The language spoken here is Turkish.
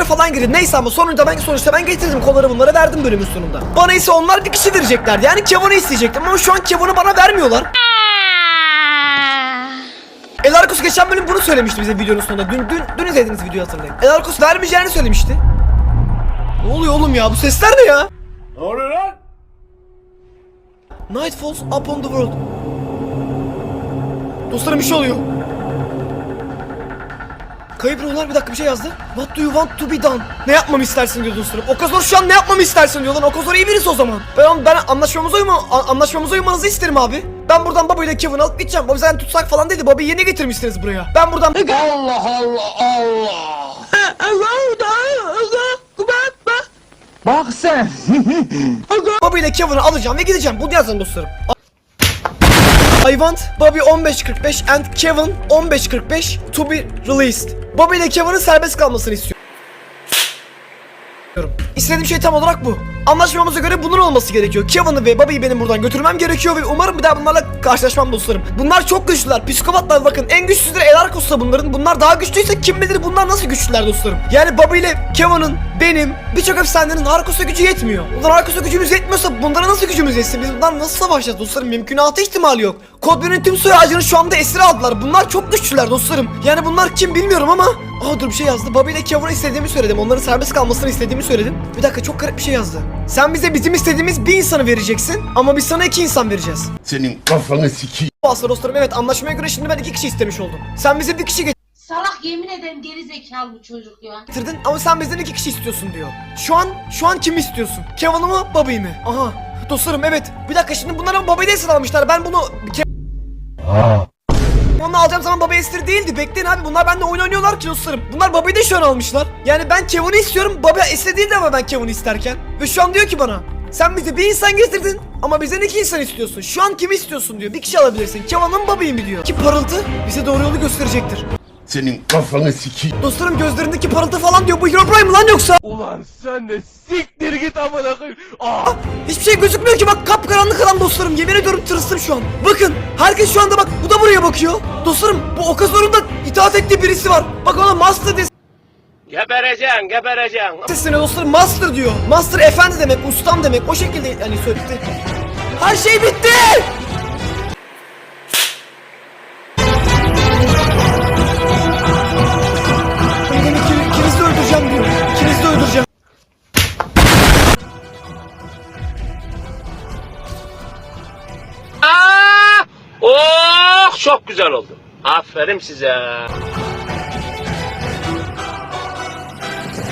videoya falan girdi. Neyse ama sonunda ben sonuçta ben getirdim kolları bunlara verdim bölümün sonunda. Bana ise onlar bir kişi vereceklerdi. Yani Kevin'i isteyecektim ama şu an Kevin'i bana vermiyorlar. Elarkus geçen bölüm bunu söylemişti bize videonun sonunda. Dün dün dün izlediğiniz videoyu hatırlayın. Elarkus vermeyeceğini söylemişti. Ne oluyor oğlum ya? Bu sesler ne ya? Ne oluyor lan? Night falls upon the world. Dostlarım bir şey oluyor. Kayıp ruhlar bir dakika bir şey yazdı. What do you want to be done? Ne yapmamı istersin diyor dostlarım. Okazor şu an ne yapmamı istersin diyor lan. Okazor iyi birisi o zaman. Ben, ben anlaşmamıza uyma, anlaşmamıza uymanızı isterim abi. Ben buradan Bobby ile Kevin alıp gideceğim. Bobby zaten tutsak falan dedi. Bobby'yi yeni getirmişsiniz buraya. Ben buradan... Allah Allah Allah. Bak sen. Bobby ile Kevin'i alacağım ve gideceğim. Bunu yazın dostlarım. I want Bobby 15.45 and Kevin 15.45 to be released. Bobby ile Kevin'in serbest kalmasını istiyorum. İstediğim şey tam olarak bu. Anlaşmamıza göre bunun olması gerekiyor. Kevin'i ve Bobby'yi benim buradan götürmem gerekiyor ve umarım bir daha bunlarla karşılaşmam dostlarım. Bunlar çok güçlüler. Psikopatlar bakın. En güçsüzleri Elarkus'ta bunların. Bunlar daha güçlüyse kim bilir bunlar nasıl güçlüler dostlarım. Yani Bobby ile Kevin'in, benim, birçok efsanenin Harkus'a gücü yetmiyor. Bunlar Harkus'a gücümüz yetmiyorsa bunlara nasıl gücümüz yetsin? Biz bunlar nasıl savaşacağız dostlarım? Mümkünatı ihtimali yok. Kodbir'in tüm soy ağacını şu anda esir aldılar. Bunlar çok güçlüler dostlarım. Yani bunlar kim bilmiyorum ama Aa dur bir şey yazdı. Bobby ile Kevin'i istediğimi söyledim. Onların serbest kalmasını istediğimi söyledim. Bir dakika çok garip bir şey yazdı. Sen bize bizim istediğimiz bir insanı vereceksin ama biz sana iki insan vereceğiz. Senin kafanı sikeyim. Bu aslında dostlarım evet anlaşmaya göre şimdi ben iki kişi istemiş oldum. Sen bize bir kişi Salak yemin ederim geri zekalı bu çocuk ya. getirdin ama sen bizden iki kişi istiyorsun diyor. Şu an şu an kimi istiyorsun? Kevin'i mı Bobby'yi mi? Aha dostlarım evet. Bir dakika şimdi bunların Bobby'de esir almışlar. Ben bunu Ke- onu alacağım zaman Bobby esir değildi. Bekleyin abi bunlar bende oyun oynuyorlar ki dostlarım. Bunlar Bobby'yi de şu an almışlar. Yani ben Kevin'i istiyorum. Bobby esir değildi ama ben Kevin'i isterken. Ve şu an diyor ki bana. Sen bize bir insan getirdin ama bizden iki insan istiyorsun. Şu an kimi istiyorsun diyor. Bir kişi alabilirsin. Kevin'in Bobby'yi mi diyor. Ki parıltı bize doğru yolu gösterecektir. Senin kafanı sikeyim. Dostlarım gözlerindeki parıltı falan diyor. Bu Herobrine mi lan yoksa? Ulan sen de siktir git amına koyayım. Aa. Ah, Hiçbir şey gözükmüyor ki bak kapkaranlık alan dostlarım. Yemin ediyorum tırstım şu an. Bakın herkes şu anda bak bu da bakıyor. Dostlarım bu Okazor'un da itaat ettiği birisi var. Bak ona Master diye Gebereceksin, gebereceksin. sesleniyor dostlarım. Master diyor. Master efendi demek, ustam demek. O şekilde hani söyledi. Her şey bitti. De öldüreceğim diyor. İkinizi de öldüreceğim. Aa! Oh, çok güzel oldu. Aferin size.